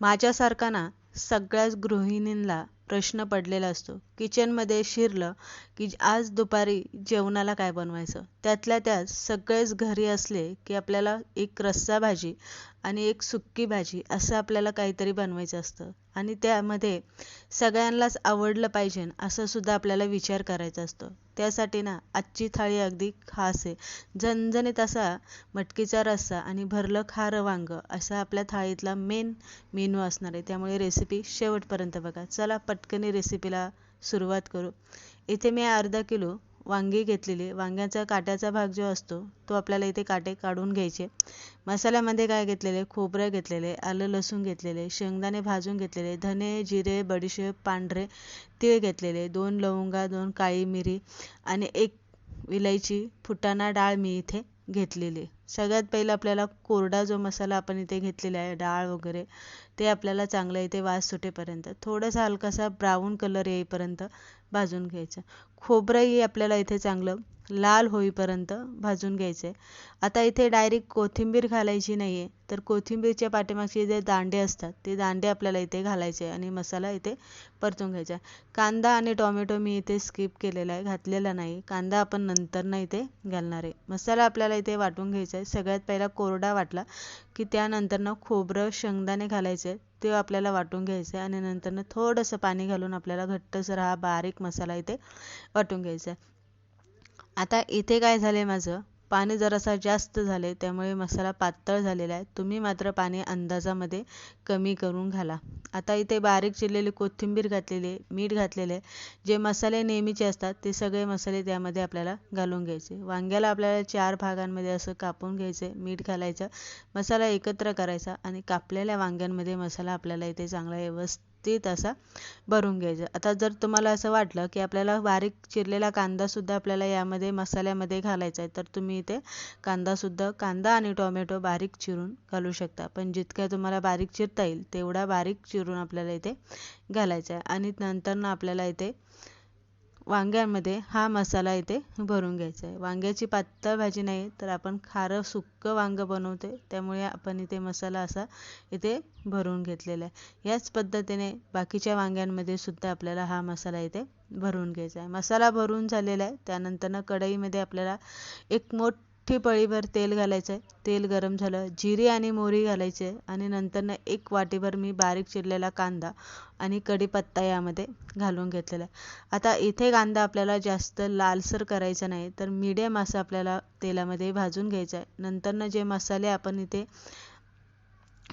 माझ्यासारखा ना सगळ्याच गृहिणींना प्रश्न पडलेला असतो. किचनमध्ये शिरलं की आज दुपारी जेवणाला काय बनवायचं? त्यातल्या त्यात सगळेच घरी असले की आपल्याला एक रस्सा भाजी आणि एक सुक्की भाजी असं आपल्याला काहीतरी बनवायचं असतं. आणि त्यामध्ये सगळ्यांनाच आवडलं पाहिजे असं सुद्धा आपल्याला विचार करायचा असतो. त्यासाठी ना आजची थाळी अगदी खास आहे. झणझणीत असा मटकीचा रस्सा आणि भरलं खारं वांग असा आपल्या थाळीतला मेन मेनू असणार आहे. त्यामुळे रेसिपी शेवटपर्यंत बघा. चला पट पटकनी रेसिपीला सुरुवात करू. इथे मी अर्धा किलो वांगी घेतलेली वांग्याचा काट्याचा भाग जो असतो तो आपल्याला इथे काटे काढून घ्यायचे मसाल्यामध्ये काय घेतलेले खोबरं घेतलेले आलं लसूण घेतलेले शेंगदाणे भाजून घेतलेले धने जिरे बडीशेप पांढरे तीळ घेतलेले दोन लवंगा दोन काळी मिरी आणि एक विलायची फुटाणा डाळ मी इथे घेतलेली सगळ्यात पहिलं आपल्याला कोरडा जो मसाला आपण इथे घेतलेला आहे डाळ वगैरे ते आपल्याला चांगलं इथे वास सुटेपर्यंत. थोडासा हलकासा ब्राऊन कलर येईपर्यंत भाजून घ्यायचं. खोबरंही आपल्याला इथे चांगलं लाल होईपर्यंत भाजून घ्यायचं आहे आता इथे डायरेक्ट कोथिंबीर घालायची नाही आहे तर कोथिंबीरच्या पाठीमागचे जे दांडे असतात ते दांडे आपल्याला इथे घालायचे आणि मसाला इथे परतून घ्यायचा. कांदा आणि टोमॅटो मी इथे स्किप केलेला आहे घातलेला नाही. कांदा आपण नंतर ना इथे घालणार आहे. मसाला आपल्याला इथे वाटून घ्यायचा आहे. सगळ्यात पहिला कोरडा वाटला की त्यानंतर ना खोबरं शेंगदाणे घालायचे. ते आपल्याला वाटून घ्यायचं आहे आणि नंतरनं थोडंसं पाणी घालून आपल्याला घट्टसर हा बारीक मसाला इथे वाटून घ्यायचा आहे. आता इथे काय झालं आहे माझं? पाणी जरासा जास्त झाले त्यामुळे मसाला पातळ झालेला आहे. तुम्ही मात्र पाणी अंदाजामध्ये कमी करून घाला. आता इथे बारीक चिरलेली कोथिंबीर घातलेली आहे मीठ घातलेले जे मसाले नेहमीचे असतात ते सगळे मसाले त्यामध्ये आपल्याला घालून घ्यायचे. वांग्याला आपल्याला चार भागांमध्ये असं कापून घ्यायचं मीठ घालायचं. मसाला एकत्र करायचा आणि कापलेल्या वांग्यांमध्ये मसाला आपल्याला इथे चांगला व्यवस्थित ते तसा भरून घ्यायचा. आता जर तुम्हाला असं वाटलं की आपल्याला बारीक चिरलेला कांदासुद्धा आपल्याला यामध्ये मसाल्यामध्ये घालायचा आहे तर तुम्ही इथे कांदासुद्धा कांदा आणि टोमॅटो बारीक चिरून घालू शकता. पण जितक्या तुम्हाला बारीक चिरता येईल तेवढा बारीक चिरून आपल्याला इथे घालायचा आहे. आणि नंतर आपल्याला इथे वांग्यांमध्ये हा मसाला इथे भरून घ्यायचा आहे. वांग्याची पातळ भाजी नाही तर आपण खारं सुक्कं वांगं बनवते त्यामुळे आपण इथे मसाला असा इथे भरून घेतलेला आहे. याच पद्धतीने बाकीच्या वांग्यांमध्ये सुद्धा आपल्याला हा मसाला इथे भरून घ्यायचा आहे. मसाला भरून झालेला आहे त्यानंतरनं कढईमध्ये आपल्याला एक मोठ मोठी पळीभर तेल घालायचं आहे तेल गरम झालं जिरे आणि मोहरी घालायची आहे आणि नंतरनं एक वाटीभर मी बारीक चिरलेला कांदा आणि कढीपत्ता यामध्ये घालून घेतलेला आहे. आता इथे कांदा आपल्याला जास्त लालसर करायचा नाही तर मीडियम असं आपल्याला तेलामध्ये भाजून घ्यायचं आहे. नंतरनं जे मसाले आपण इथे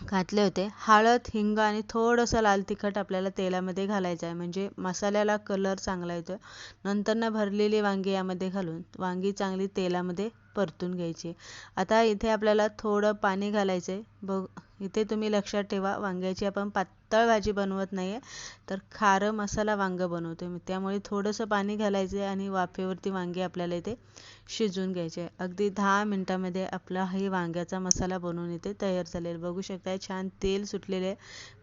घातले होते हळद हिंग आणि थोडंसं लाल तिखट आपल्याला तेलामध्ये घालायचं आहे. म्हणजे मसाल्याला कलर चांगला येतो नंतरनं भरलेली वांगी यामध्ये घालून वांगी चांगली तेलामध्ये परतून घ्यायची. आता इथे आपल्याला थोडं पाणी घालायचं आहे बघ इथे तुम्ही लक्षात ठेवा वांग्याची आपण पातळ भाजी बनवत नाही आहे तर खारं मसाला वांगं बनवतो मी. त्यामुळे थोडंसं पाणी घालायचं आहे आणि वाफेवरती वांगे आपल्याला इथे शिजवून घ्यायचे आहे अगदी दहा मिनटामध्ये आपला हे वांग्याचा मसाला बनवून इथे तयार झालेला. बघू शकता छान तेल सुटलेले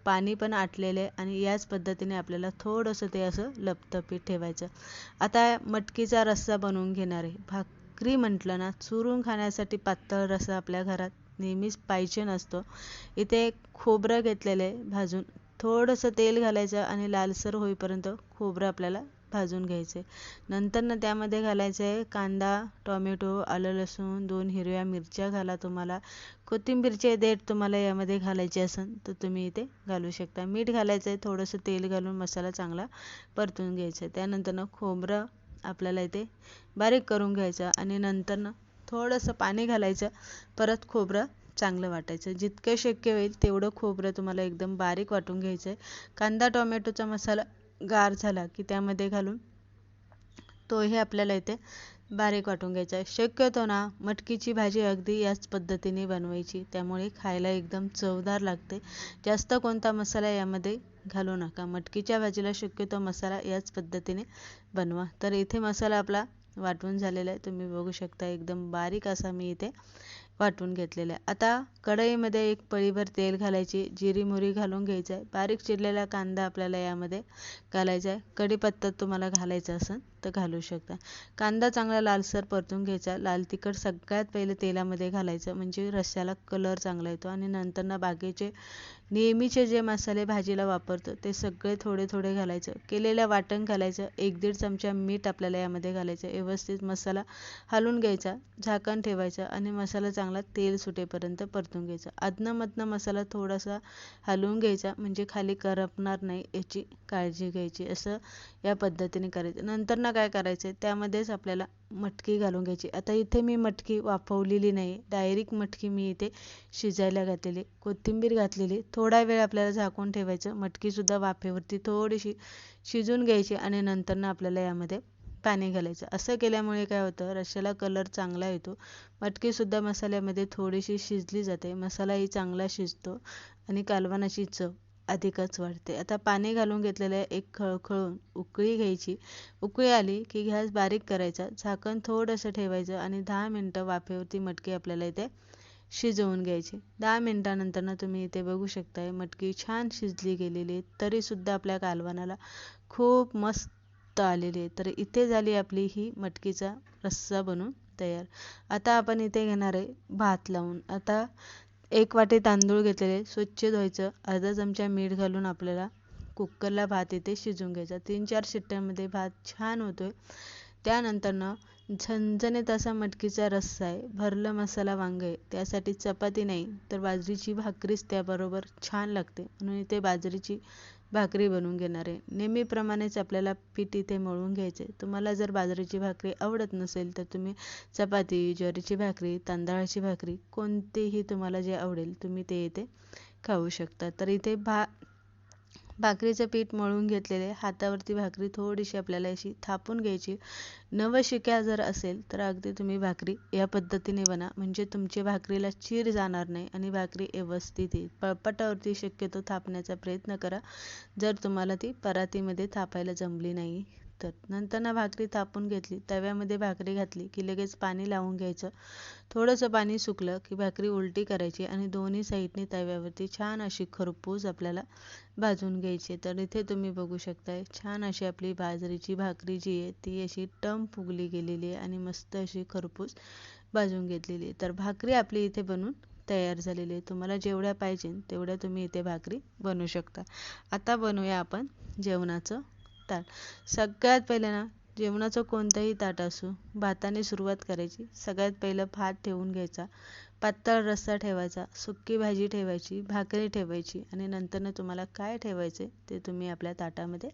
पाणी पण आटलेले आणि याच पद्धतीने आपल्याला थोडंसं ते असं लपतपीत ठेवायचं. आता मटकीचा रस्सा बनवून घेणार आहे. भाक भाकरी म्हटलं ना चुरून खाण्यासाठी पातळ रस्सा आपल्या घरात नेहमीच पाहिजे नसतो. इथे खोबरं घेतलेलं आहे भाजून थोडंसं तेल घालायचं आणि लालसर होईपर्यंत खोबरं आपल्याला भाजून घ्यायचं. आहे नंतर त्यामध्ये घालायचं आहे कांदा टोमॅटो आलं लसूण दोन हिरव्या मिरच्या घाला तुम्हाला. कोथिंबीरचे देठ तुम्हाला यामध्ये घालायचे असेल तर तुम्ही इथे घालू शकता. मीठ घालायचं आहे थोडंसं तेल घालून मसाला चांगला परतून घ्यायचा. आहे त्यानंतरनं खोबरं आपल्याला इथे बारीक करून घ्यायचं आणि नंतर ना थोडंसं पाणी घालायचं. परत खोबरं चांगलं वाटायचं. जितकं शक्य होईल तेवढं खोबरं तुम्हाला एकदम बारीक वाटून घ्यायचं आहे कांदा टोमॅटोचा मसाला गार झाला की त्यामध्ये घालून तोही आपल्याला इथे बारीक वाटून घ्यायचा. आहे शक्यतो ना मटकीची भाजी अगदी याच पद्धतीने बनवायची. त्यामुळे खायला एकदम चवदार लागते. जास्त कोणता मसाला यामध्ये घालू नका. मटकीच्या भाजीला शक्यतो मसाला याच पद्धतीने बनवा. तर इथे मसाला आपला वाटून झालेला आहे. तुम्ही बघू शकता एकदम बारीक असा मी इथे वाटून घेतलेलं आहे आता कढईमध्ये एक पळीभर तेल घालायची जिरी मोहरी घालून घ्यायचं आहे बारीक चिरलेला कांदा आपल्याला यामध्ये घालायचा आहे. कढीपत्ता तुम्हाला घालायचा असेल तर घालू शकता. कांदा चांगला लालसर परतून घ्यायचा. लाल तिखट सगळ्यात पहिले तेलामध्ये घालायचं म्हणजे रश्श्याला कलर चांगला येतो आणि नंतर ना बाकीचे नेहमीचे जे मसाले भाजीला वापरतो ते सगळे थोडे थोडे घालायचं. केलेलं वाटण घालायचं एक दीड चमचा मीठ आपल्याला यामध्ये घालायचं. व्यवस्थित मसाला हलवून घ्यायचा झाकण ठेवायचं आणि मसाला चांगला तेल सुटेपर्यंत परतून घ्यायचा. अधनं मसाला थोडासा हलवून घ्यायचा म्हणजे खाली करपणार नाही याची काळजी घ्यायची असं या पद्धतीने करायचं. नंतर ना काय करायचं त्यामध्येच आपल्याला मटकी घालून घ्यायची. आता इथे मी मटकी वाफवलेली नाही. डायरेक्ट मटकी मी इथे शिजायला घातलेली. कोथिंबीर घातलेली. थोडा वेळ आपल्याला झाकून ठेवायचं. मटकीसुद्धा वाफेवरती थोडीशी शिजून घ्यायची आणि नंतरनं आपल्याला यामध्ये पाणी घालायचं. असं केल्यामुळे काय होतं? रश्श्याला कलर चांगला येतो. मटकीसुद्धा मसाल्यामध्ये थोडीशी शिजली जाते. मसालाही चांगला शिजतो आणि कालवणाची चव अधिकच वाढते. आता पाणी घालून घेतलेलं एक खळखळून उकळी घ्यायची. उकळी आली की गॅस बारीक करायचा. झाकण थोडंसं ठेवायचं आणि दहा मिनटं वाफेवरती मटकी आपल्याला इथे शिजवून घ्यायची. दहा मिनटानंतर ना तुम्ही इथे बघू शकताय मटकी छान शिजली गेलेली आहे. तरीसुद्धा आपल्या कालवणाला खूप मस्त आलेली आहे. तर इथे झाली आपली ही मटकीचा रस्सा बनून तयार. आता आपण इथे घेणार आहे भात लावून. आता एक वाटी तांदूळ घेतलेले स्वच्छ धुवायचं. अर्धा चमचा मीठ घालून आपल्याला कुकरला भात इथे शिजवून घ्यायचा. तीन चार शिट्ट्यांमध्ये भात छान होतोय. त्यानंतरनं झणझणीत असा मटकीचा रस्सा आहे. भरलं मसाला वांग आहे. त्यासाठी चपाती नाही तर बाजरीची भाकरीच त्याबरोबर छान लागते. म्हणून इथे बाजरीची भाकरी बनवून घेणार आहे. नेहमीप्रमाणेच आपल्याला पीठ इथे मळून घ्यायचे. तुम्हाला जर बाजरीची भाकरी आवडत नसेल तर तुम्ही चपाती ज्वारीची भाकरी तांदळाची भाकरी कोणतीही तुम्हाला जे आवडेल तुम्ही ते इथे खाऊ शकता. तर इथे भा भाकरीचं पीठ मळून घेतलेले हातावरती भाकरी थोडीशी आपल्याला अशी थापून घ्यायची. नवशिक्या जर असेल तर अगदी तुम्ही भाकरी या पद्धतीने बना. म्हणजे तुमची भाकरीला चीर जाणार नाही आणि भाकरी व्यवस्थित येईल. पळपटावरती शक्यतो थापण्याचा प्रयत्न करा. जर तुम्हाला ती परातीमध्ये थापायला जमली नाही. तर नंतर ना भाकरी थापून घेतली. तव्यामध्ये भाकरी घातली की लगेच पाणी लावून घ्यायचं. थोडंसं पाणी सुकलं की भाकरी उलटी करायची आणि दोन्ही साईडने तव्यावरती छान अशी खरपूस आपल्याला भाजून घ्यायची. तर इथे तुम्ही बघू शकताय छान अशी आपली बाजरीची भाकरी जी आहे ती अशी टम फुगली गेलेली आहे आणि मस्त अशी खरपूस भाजून घेतलेली आहे. तर भाकरी आपली इथे बनून तयार झालेली आहे. तुम्हाला जेवढ्या पाहिजे तेवढ्या तुम्ही इथे भाकरी बनवू शकता. आता बनवूया आपण जेवणाचं ताट सगळ्यात पहिले ना जेवणाचं कोणतंही ताट असो भाताने सुरुवात करायची. सगळ्यात पहिलं भात ठेवून घ्यायचा. पातळ रस्सा ठेवायचा सुक्की भाजी ठेवायची भाकरी ठेवायची आणि नंतरनं तुम्हाला काय ठेवायचे ते तुम्ही आपल्या ताटामध्ये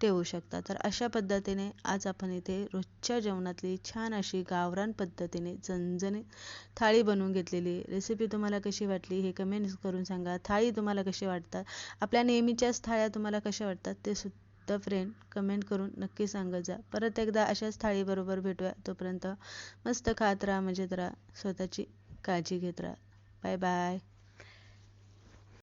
ठेवू शकता. तर अशा पद्धतीने आज आपण इथे रोजच्या जेवणातली छान अशी गावरान पद्धतीने झणझणीत थाळी बनवून घेतलेली रेसिपी तुम्हाला कशी वाटली हे कमेंट्स करून सांगा. थाळी तुम्हाला कशी वाटतात? आपल्या नेहमीच्याच थाळ्या तुम्हाला कशा वाटतात ते सुद्धा तर फ्रेंड कमेंट करून नक्की सांगत जा. परत एकदा अशाच थाळीबरोबर भेटूया. तोपर्यंत मस्त खात राहा मजेत राहा. स्वतःची काळजी घेत राहा. Bye bye